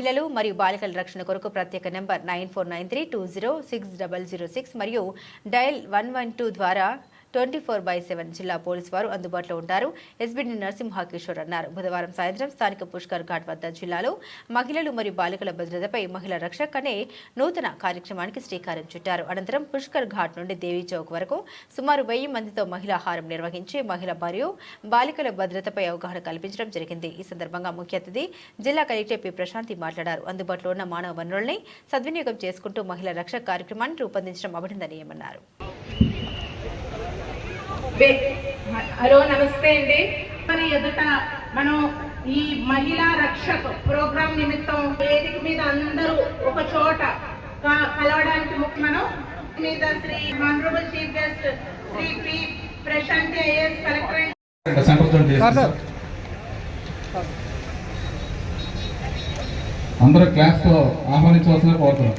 మహిళలు మరియు బాలికల రక్షణ కొరకు ప్రత్యేక number nine four nine three two zero six double zero six మరియు డయల్ వన్ వన్ టూ ద్వారా ట్వంటీ ఫోర్ బై సెవెన్ జిల్లా పోలీసు వారు అందుబాటులో ఉంటారు. ఎస్బిడి నరసింహ కిషోర్ అన్నారు. బుధవారం సాయంత్రం స్థానిక పుష్కర్ ఘాట్ వద్ద జిల్లాలో మహిళలు మరియు బాలికల భద్రతపై మహిళా రక్షక్ అనే నూతన కార్యక్రమానికి శ్రీకారం చుట్టారు. అనంతరం పుష్కర్ ఘాట్ నుండి దేవీ చౌక్ వరకు సుమారు వెయ్యి మందితో మహిళా హారం నిర్వహించి మహిళ మరియు బాలికల భద్రతపై అవగాహన కల్పించడం జరిగింది. ఈ సందర్భంగా ముఖ్య అతిథి జిల్లా కలెక్టర్ పి. ప్రశాంతి మాట్లాడారు. అందుబాటులో ఉన్న మానవ వనరుల్ని సద్వినియోగం చేసుకుంటూ మహిళా రక్షక్ కార్యక్రమాన్ని రూపొందించడం అభినందనీయమన్నారు. హలో నమస్తే అండి. మరి ఎదుట మనం ఈ మహిళా రక్షక్ ప్రోగ్రాం నిమిత్తం వేదిక మీద అందరూ ఒక చోట కలవడానికి ముఖ్య మనం మీద Shri honourable chief guest Shri P Prashanti IAS collector. అందరూ క్లాస్తో ఆహ్వానించవలసిన కోరుతున్నాం.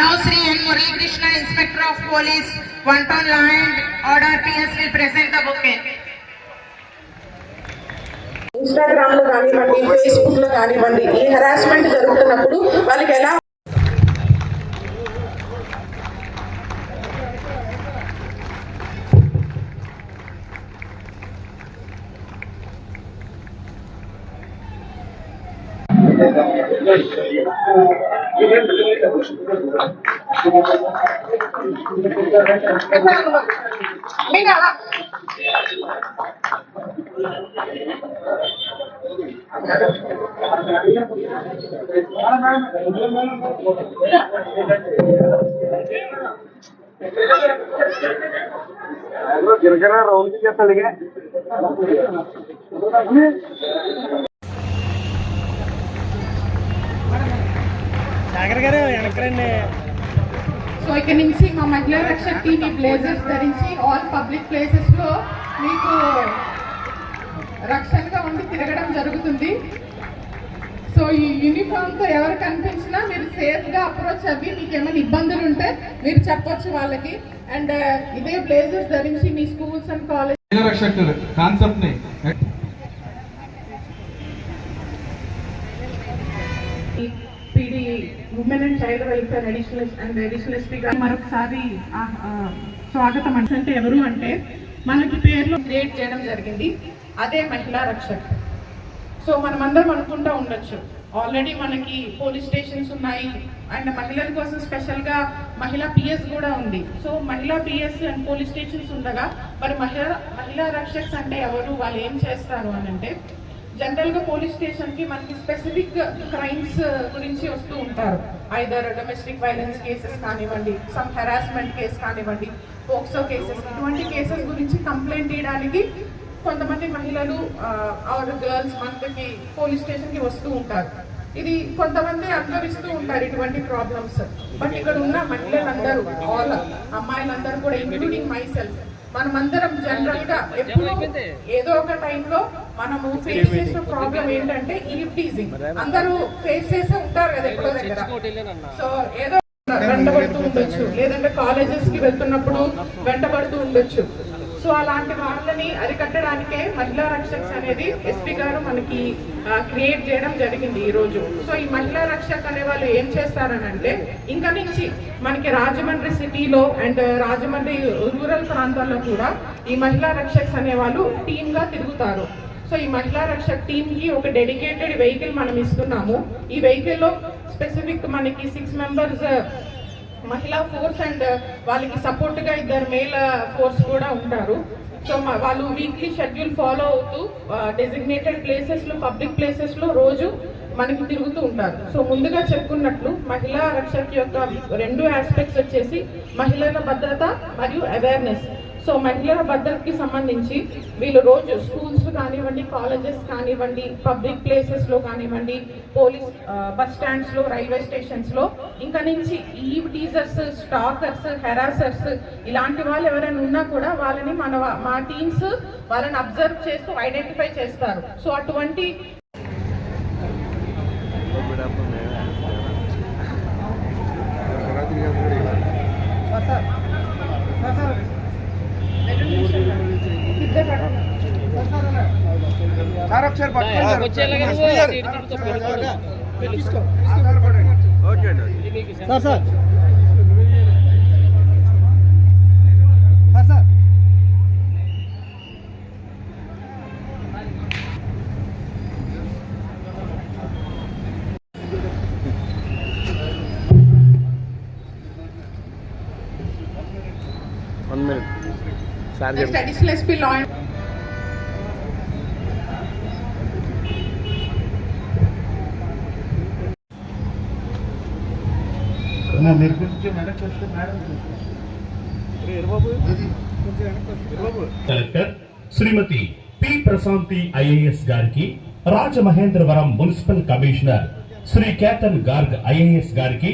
Now Sri N. Murali Krishna, Inspector of Police, One Town Law and Order PS will present the bouquet. ఇన్స్టాగ్రామ్లో కానివ్వండి ఫేస్బుక్లో కానివ్వండి ఈ హెరాస్మెంట్ జరుగుతున్నప్పుడు వాళ్ళకి ఎలా గిరగిర రౌండ్ చేస్తాడుగా జాగ్రత్తగానే వెనకరండి సో ఇక్కడ నుంచి మా మహిళా రక్షణ టీమ్ ఈ బ్లేజర్స్ ధరించి ఆల్ పబ్లిక్ ప్లేసెస్లో మీకు రక్షణగా ఉండి తిరగడం జరుగుతుంది. సో ఈ యూనిఫామ్తో ఎవరు కనిపించినా మీరు సేఫ్గా అప్రోచ్ అవ్వి మీకు ఏమైనా ఇబ్బందులు ఉంటే మీరు చెప్పొచ్చు వాళ్ళకి. అండ్ uh, ఇదే బ్లేజర్స్ ధరించి మీ schools and college Mahila Rakshak కాన్సెప్ట్ని PD women and child welfare additional and additional SP మరొకసారి స్వాగతం అంటే అంటే ఎవరు అంటే మనకి పేర్లు క్రియేట్ చేయడం జరిగింది. అదే మహిళా రక్షక్. సో మనమందరం అనుకుంటా ఉండొచ్చు. ఆల్రెడీ మనకి పోలీస్ స్టేషన్స్ ఉన్నాయి. అండ్ మహిళల కోసం స్పెషల్గా మహిళా పిఎస్ కూడా ఉంది. సో మహిళా పిఎస్ అండ్ పోలీస్ స్టేషన్స్ ఉండగా మరి మహిళా మహిళా రక్షక్స్ అంటే ఎవరు? వాళ్ళు ఏం చేస్తారు అని అంటే జనరల్గా పోలీస్ స్టేషన్కి మనకి స్పెసిఫిక్ క్రైమ్స్ గురించి వస్తూ ఉంటారు. ఐదర్ డొమెస్టిక్ వైలెన్స్ కేసెస్ కానివ్వండి సమ్ హెరాస్మెంట్ కేసు కానివ్వండి పోక్సో కేసెస్ ఇటువంటి కేసెస్ గురించి కంప్లైంట్ చేయడానికి కొంతమంది మహిళలు ఆర్ గర్ల్స్ మనకి పోలీస్ స్టేషన్కి వస్తూ ఉంటారు. ఇది కొంతమంది అనుభవిస్తూ ఉంటారు ఇటువంటి ప్రాబ్లమ్స్ బట్ ఇక్కడ ఉన్న మహిళలందరూ ఆల్ అమ్మాయిలందరూ కూడా ఇంక్లూడింగ్ మై సెల్ఫ్ మనమందరం జనరల్గా ఎప్పుడు ఏదో ఒక టైంలో మనము ఫేస్ చేసిన ప్రాబ్లం ఏంటంటే ఈవ్ టీజింగ్ అందరూ ఫేస్ చేసే ఉంటారు కదా ఎక్కడో దగ్గర. సో ఏదో వెంటబడుతూ ఉండొచ్చు. లేదంటే కాలేజెస్కి వెళ్తున్నప్పుడు వెంటబడుతూ ఉండొచ్చు. సో అలాంటి వాళ్ళని అరికట్టడానికే మహిళా రక్షక్స్ అనేది ఎస్పీ గారు మనకి క్రియేట్ చేయడం జరిగింది ఈ రోజు. సో ఈ మహిళా రక్షక్ అనే వాళ్ళు ఏం చేస్తారని అంటే ఇంకా నుంచి మనకి రాజమండ్రి సిటీలో అండ్ రాజమండ్రి రూరల్ ప్రాంతాల్లో కూడా ఈ మహిళా రక్షక్స్ అనే వాళ్ళు టీమ్గా తిరుగుతారు. సో ఈ మహిళా రక్షక్ టీమ్కి ఒక డెడికేటెడ్ వెహికల్ మనం ఇస్తున్నాము. ఈ వెహికల్లో స్పెసిఫిక్ మనకి six members uh, Mahila force and uh, వాళ్ళకి సపోర్ట్గా ఇద్దరు మేల్ ఫోర్స్ కూడా ఉంటారు. సో వాళ్ళు వీక్లీ షెడ్యూల్ ఫాలో అవుతూ uh, డెసిగ్నేటెడ్ ప్లేసెస్లో పబ్లిక్ ప్లేసెస్లో రోజు మనకి తిరుగుతూ ఉంటారు. సో ముందుగా చెప్పుకున్నట్లు మహిళా రక్షక్ యొక్క రెండు ఆస్పెక్ట్స్ వచ్చేసి మహిళల భద్రత మరియు అవేర్నెస్ సో మహిళల భద్రతకి సంబంధించి వీళ్ళు రోజు స్కూల్స్ కానివ్వండి కాలేజెస్ కానివ్వండి పబ్లిక్ ప్లేసెస్లో కానివ్వండి పోలీస్ బస్ స్టాండ్స్లో రైల్వే స్టేషన్స్లో ఇంకా నుంచి ఈవ్ టీజర్స్ స్టాకర్స్ హెరాసర్స్ ఇలాంటి వాళ్ళు ఎవరైనా ఉన్నా కూడా వాళ్ళని మన మా టీమ్స్ వాళ్ళని అబ్జర్వ్ చేస్తూ ఐడెంటిఫై చేస్తారు. సో అటువంటి సారక్షర్ sir sir One minute. Sergeant. Additional SP law. Collector Shrimati P Prashanti IAS గారికి Rajamahendravaram municipal commissioner Shri Ketan Garg IAS గారికి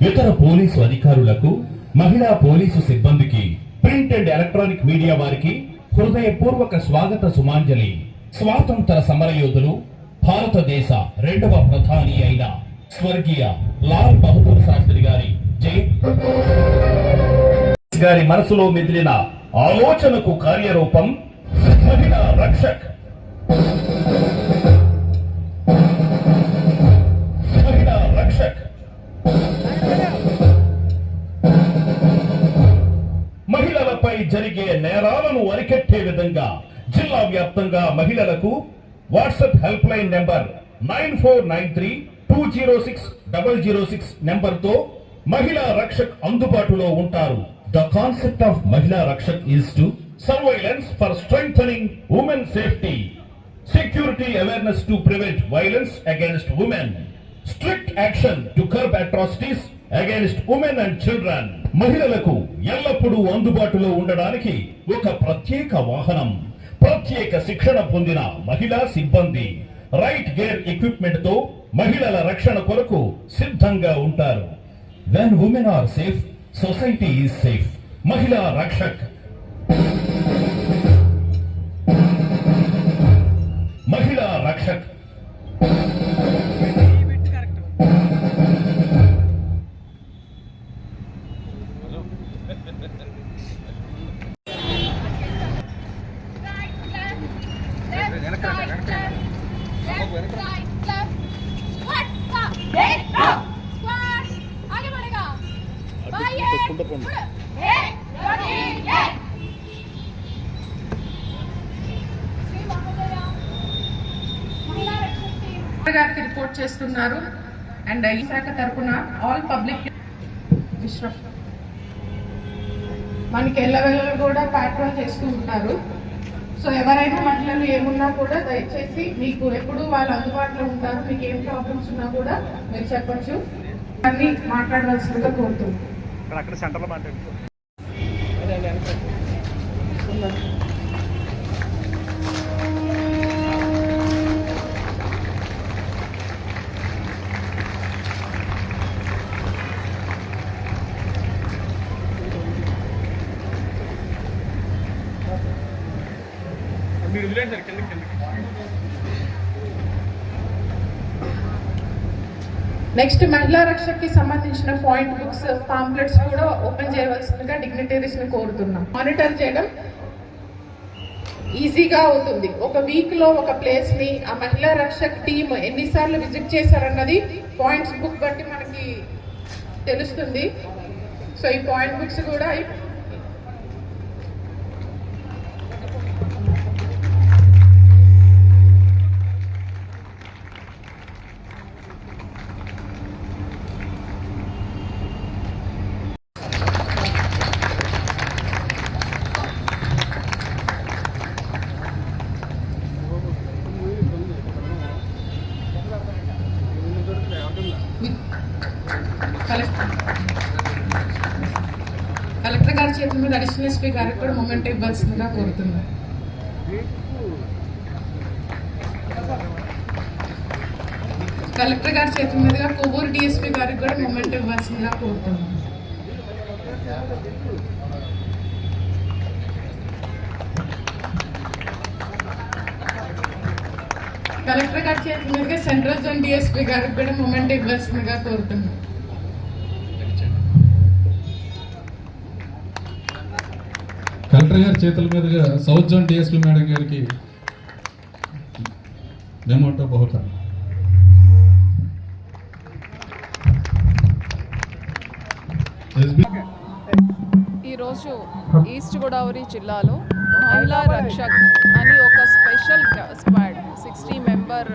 ఇతర పోలీసు అధికారులకు మహిళా పోలీసు సిబ్బందికి ప్రింట్ అండ్ ఎలక్ట్రానిక్ మీడియా వారికి హృదయపూర్వక స్వాగత సుమాంజలి. స్వాతంత్ర సమరయోధులు భారతదేశ రెండవ ప్రధాని అయిన స్వర్గీయ లాల్ బహదూర్ శాస్త్రి గారి జై. గారి మనసులో మెదిలిన ఆలోచనకు కార్యరూపం మహిళా రక్షక్. మహిళా రక్షక్. మహిళలపై జరిగే నేరాలను అరికట్టే విధంగా జిల్లా వ్యాప్తంగా మహిళలకు WhatsApp help line number nine four nine three two zero six double zero six నెంబర్తో మహిళా రక్షక్ అందుబాటులో ఉంటారు. The concept of Mahila Rakshak is to surveillance for strength women safety security awareness to prevent violence against women strict action to curb atrocities against women and children మహిళలకు ఎల్లప్పుడూ అందుబాటులో ఉండడానికి ఒక ప్రత్యేక వాహనం ప్రత్యేక శిక్షణ పొందిన మహిళా సిబ్బంది. రైట్ గేర్ ఎక్విప్మెంట్తో మహిళల రక్షణ కొరకు సిద్ధంగా ఉంటారు. When women are safe society is safe Mahila Rakshak. Mahila Rakshak. గారికి చేస్తున్నారు. అండ్ ఈ శాఖ తరపున ఆల్ పబ్లిక్ విశ్వం మనకి ఎల్లవెల్ల కూడా ప్యాట్రోల్ చేస్తూ ఉంటారు. సో ఎవరైనా మహిళలు ఏమున్నా కూడా దయచేసి మీకు ఎప్పుడు వాళ్ళు అందుబాటులో ఉంటారు. మీకు ఏం ప్రాబ్లమ్స్ ఉన్నా కూడా మీరు చెప్పచ్చు. అన్ని మాట్లాడవలసిందిగా కోరుతున్నాను సార్ నెక్స్ట్ మహిళా రక్షకి సంబంధించిన పాయింట్ బుక్స్ పాంప్లెట్స్ కూడా ఓపెన్ చేయవలసిందిగా డిగ్నిటరీస్ని కోరుతున్నాం. మానిటర్ చేయడం ఈజీగా అవుతుంది. ఒక వీక్లో ఒక ప్లేస్ని ఆ మహిళా రక్షక్ టీమ్ ఎన్నిసార్లు విజిట్ చేశారన్నది పాయింట్స్ బుక్ బట్టి మనకి తెలుస్తుంది. సో ఈ పాయింట్ బుక్స్ కూడా కలెక్టర్ కలెక్టర్ గారి చేతుల మీద అడిషనల్ ఎస్పీ గారికి కూడా మూమెంట్ ఇవ్వాల్సిందిగా కోరుతున్నాను కలెక్టర్ గారి చేతుల మీదుగా కొవ్వూరు డిఎస్పీ గారికి కూడా మూమెంట్ ఇవ్వాల్సిందిగా కోరుతున్నాను కలెక్టర్ గారి చేతుల మీదుగా సెంట్రల్ జోన్ డిఎస్పీ గారికి కూడా మూమెంట్ ఇవ్వాల్సిందిగా కోరుతున్నాను కలెక్టర్ గారి చేతుల మీదుగా సౌత్ జోన్ డిఎస్పీ మేడం గారికి మేమంటూ బహుత ఈరోజు ఈస్ట్ గోదావరి జిల్లాలో మహిళా రక్షక్ అని ఒక స్పెషల్ స్క్వాడ్ సిక్స్టీ మెంబర్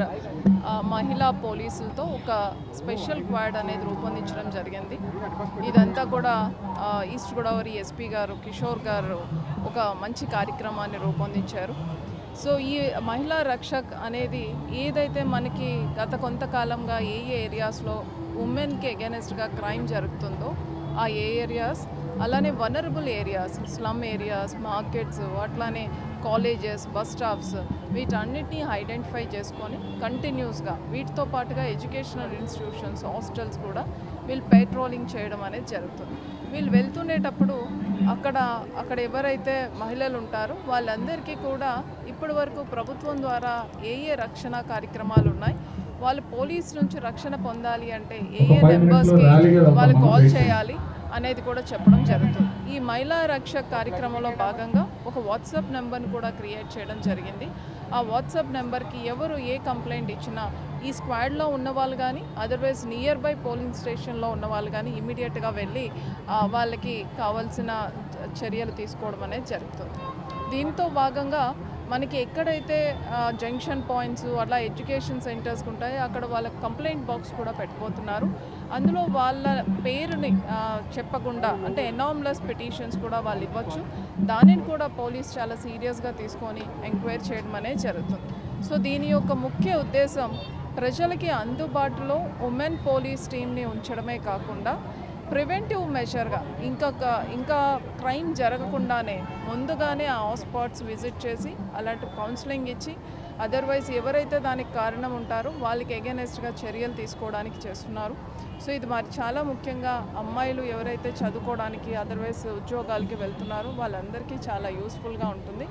మహిళా పోలీసులతో ఒక స్పెషల్ క్వాడ్ అనేది రూపొందించడం జరిగింది. ఇదంతా కూడా ఈస్ట్ గోదావరి ఎస్పీ గారు కిషోర్ గారు ఒక మంచి కార్యక్రమాన్ని రూపొందించారు. సో ఈ మహిళా రక్షక్ అనేది ఏదైతే మనకి గత కొంతకాలంగా ఏ ఏ ఏరియాస్లో ఉమెన్కి అగెనెస్ట్గా క్రైమ్ జరుగుతుందో ఆ ఏ ఏరియాస్ అలానే vulnerable areas slum areas markets అట్లానే కాలేజెస్ బస్ స్టాప్స్ వీటన్నిటిని ఐడెంటిఫై చేసుకొని కంటిన్యూస్గా వీటితో పాటుగా ఎడ్యుకేషనల్ ఇన్స్టిట్యూషన్స్ హాస్టల్స్ కూడా వీళ్ళు పెట్రోలింగ్ చేయడం అనేది జరుగుతుంది. వీళ్ళు వెళ్తుండేటప్పుడు అక్కడ అక్కడ ఎవరైతే మహిళలు ఉంటారో వాళ్ళందరికీ కూడా ఇప్పటి వరకు ప్రభుత్వం ద్వారా ఏ ఏ రక్షణ కార్యక్రమాలు ఉన్నాయి వాళ్ళు పోలీస్ నుంచి రక్షణ పొందాలి అంటే ఏ ఏ నెంబర్స్కి వాళ్ళు కాల్ చేయాలి అనేది కూడా చెప్పడం జరుగుతుంది. ఈ మహిళా రక్ష కార్యక్రమంలో భాగంగా ఒక వాట్సాప్ నెంబర్ను కూడా క్రియేట్ చేయడం జరిగింది. ఆ వాట్సాప్ నెంబర్కి ఎవరు ఏ కంప్లైంట్ ఇచ్చినా ఈ స్క్వాడ్లో ఉన్న వాళ్ళు కానీ అదర్వైజ్ నియర్ బై పోలింగ్ స్టేషన్లో ఉన్న వాళ్ళు కానీ ఇమీడియట్గా వెళ్ళి వాళ్ళకి కావాల్సిన చర్యలు తీసుకోవడం అనేది జరుగుతుంది. దీంతో భాగంగా మనకి ఎక్కడైతే జంక్షన్ పాయింట్స్ అలా ఎడ్యుకేషన్ సెంటర్స్ ఉంటాయో అక్కడ వాళ్ళ కంప్లైంట్ బాక్స్ కూడా పెట్టబోతున్నారు అందులో వాళ్ళ పేరుని చెప్పకుండా అంటే ఎనామ్లెస్ పిటిషన్స్ కూడా వాళ్ళు ఇవ్వచ్చు. దానిని కూడా పోలీస్ చాలా సీరియస్గా తీసుకొని ఎంక్వైరీ చేయడం అనేది జరుగుతుంది. సో దీని యొక్క ముఖ్య ఉద్దేశం ప్రజలకి అందుబాటులో ఉమెన్ పోలీస్ టీమ్ని ఉంచడమే కాకుండా ప్రివెంటివ్ మెజర్గా ఇంకా ఇంకా క్రైమ్ జరగకుండానే ముందుగానే ఆ హాస్పాట్స్ విజిట్ చేసి అలాంటి కౌన్సిలింగ్ ఇచ్చి అదర్వైజ్ ఎవరైతే దానికి కారణం ఉంటారో వాళ్ళకి ఎగెనెస్ట్గా చర్యలు తీసుకోవడానికి చేస్తున్నారు. సో ఇది మరి చాలా ముఖ్యంగా అమ్మాయిలు ఎవరైతే చదువుకోవడానికి అదర్వైజ్ ఉద్యోగాలకి వెళ్తున్నారో వాళ్ళందరికీ చాలా యూస్ఫుల్గా ఉంటుంది.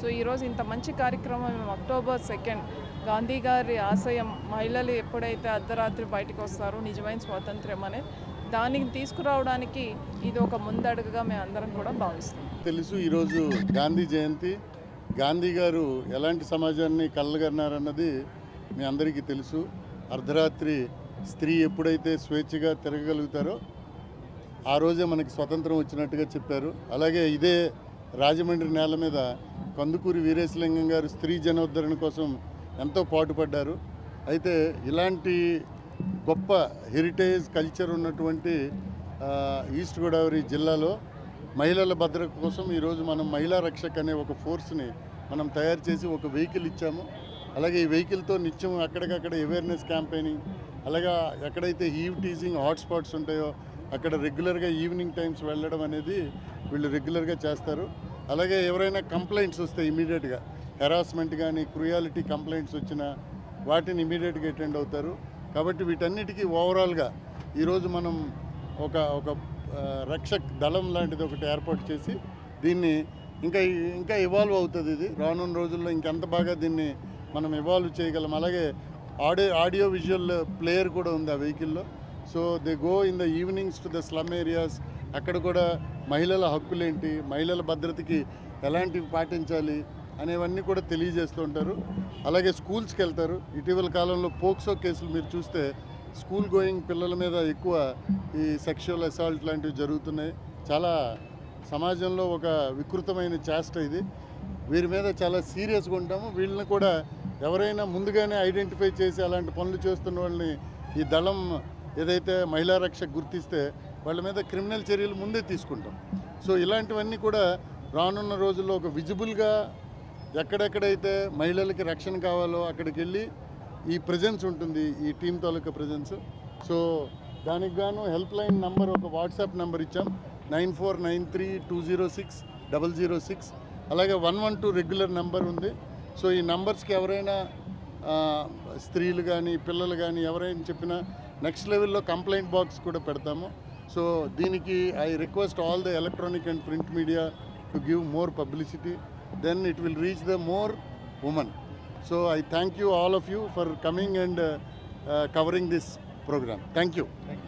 సో ఈరోజు ఇంత మంచి కార్యక్రమం మేము అక్టోబర్ సెకండ్ గాంధీ గారి ఆశయం మహిళలు ఎప్పుడైతే అర్ధరాత్రి బయటకు వస్తారో నిజమైన స్వాతంత్ర్యం అనేది దానికి తీసుకురావడానికి ఇది ఒక ముందడుగుగా మేము అందరం కూడా భావిస్తాం తెలుసు ఈరోజు గాంధీ జయంతి. గాంధీ గారు ఎలాంటి సమాజాన్ని కలగన్నారన్నది మీ అందరికీ తెలుసు. అర్ధరాత్రి స్త్రీ ఎప్పుడైతే స్వేచ్ఛగా తిరగగలుగుతారో ఆ రోజే మనకి స్వతంత్రం వచ్చినట్టుగా చెప్పారు. అలాగే ఇదే రాజమండ్రి నేల మీద కందుకూరి వీరేశలింగం గారు స్త్రీ జనోద్ధరణ కోసం ఎంతో పాటుపడ్డారు. అయితే ఇలాంటి గొప్ప హెరిటేజ్ కల్చర్ ఉన్నటువంటి ఈస్ట్ గోదావరి జిల్లాలో మహిళల భద్రత కోసం ఈరోజు మనం మహిళా రక్షక్ అనే ఒక ఫోర్స్ని మనం తయారు చేసి ఒక వెహికల్ ఇచ్చాము. అలాగే ఈ వెహికల్తో నిత్యం అక్కడికక్కడ అవేర్నెస్ క్యాంపెయినింగ్ అలాగే ఎక్కడైతే హీవ్ టీజింగ్ హాట్స్పాట్స్ ఉంటాయో అక్కడ రెగ్యులర్గా ఈవినింగ్ టైమ్స్ వెళ్ళడం అనేది వీళ్ళు రెగ్యులర్గా చేస్తారు. అలాగే ఎవరైనా కంప్లైంట్స్ వస్తాయి ఇమీడియట్గా హెరాస్మెంట్ కానీ క్రుయాలిటీ కంప్లైంట్స్ వచ్చినా వాటిని ఇమీడియట్గా అటెండ్ అవుతారు. కాబట్టి వీటన్నిటికీ ఓవరాల్గా ఈరోజు మనం ఒక ఒక రక్షక్ దళం లాంటిది ఒకటి ఏర్పాటు చేసి దీన్ని ఇంకా ఇంకా ఇవాల్వ్ అవుతుంది ఇది. రానున్న రోజుల్లో ఇంకెంత బాగా దీన్ని మనం ఇవాల్వ్ చేయగలం. అలాగే ఆడియో ఆడియో విజువల్ ప్లేయర్ కూడా ఉంది ఆ వెహికల్లో so they go in the evenings to the slum areas అక్కడ కూడా మహిళల హక్కులేంటి? మహిళల భద్రతకి ఎలాంటివి పాటించాలి అనేవన్నీ కూడా తెలియజేస్తూ ఉంటారు. అలాగే స్కూల్స్కి వెళ్తారు. ఇటీవల కాలంలో పోక్సో కేసులు మీరు చూస్తే స్కూల్ గోయింగ్ పిల్లల మీద ఎక్కువ ఈ సెక్షువల్ అసాల్ట్ లాంటివి జరుగుతున్నాయి. చాలా సమాజంలో ఒక వికృతమైన చేష్ట ఇది. వీరి మీద చాలా సీరియస్గా ఉంటాము. వీళ్ళని కూడా ఎవరైనా ముందుగానే ఐడెంటిఫై చేసి అలాంటి పనులు చేస్తున్న వాళ్ళని ఈ దళం ఏదైతే మహిళా రక్ష గుర్తిస్తే వాళ్ళ మీద క్రిమినల్ చర్యలు ముందే తీసుకుంటాం. సో ఇలాంటివన్నీ కూడా రానున్న రోజుల్లో ఒక విజిబుల్గా ఎక్కడెక్కడైతే మహిళలకి రక్షణ కావాలో అక్కడికి వెళ్ళి ఈ ప్రజెన్స్ ఉంటుంది ఈ టీం తాలూకా ప్రజెన్స్ సో దానికి గాను హెల్ప్ లైన్ నంబర్ ఒక వాట్సాప్ నెంబర్ ఇచ్చాం. Nine four nine three two zero six double zero six. అలాగే one one two regular number ఉంది. సో ఈ నంబర్స్కి ఎవరైనా స్త్రీలు కానీ పిల్లలు కానీ ఎవరైనా చెప్పినా నెక్స్ట్ లెవెల్లో కంప్లైంట్ బాక్స్ కూడా పెడతాము. సో దీనికి I request all the electronic and print media to give more publicity then it will reach the more women So I thank you, all of you, for coming and uh, uh, covering this program. Thank you. Thank you.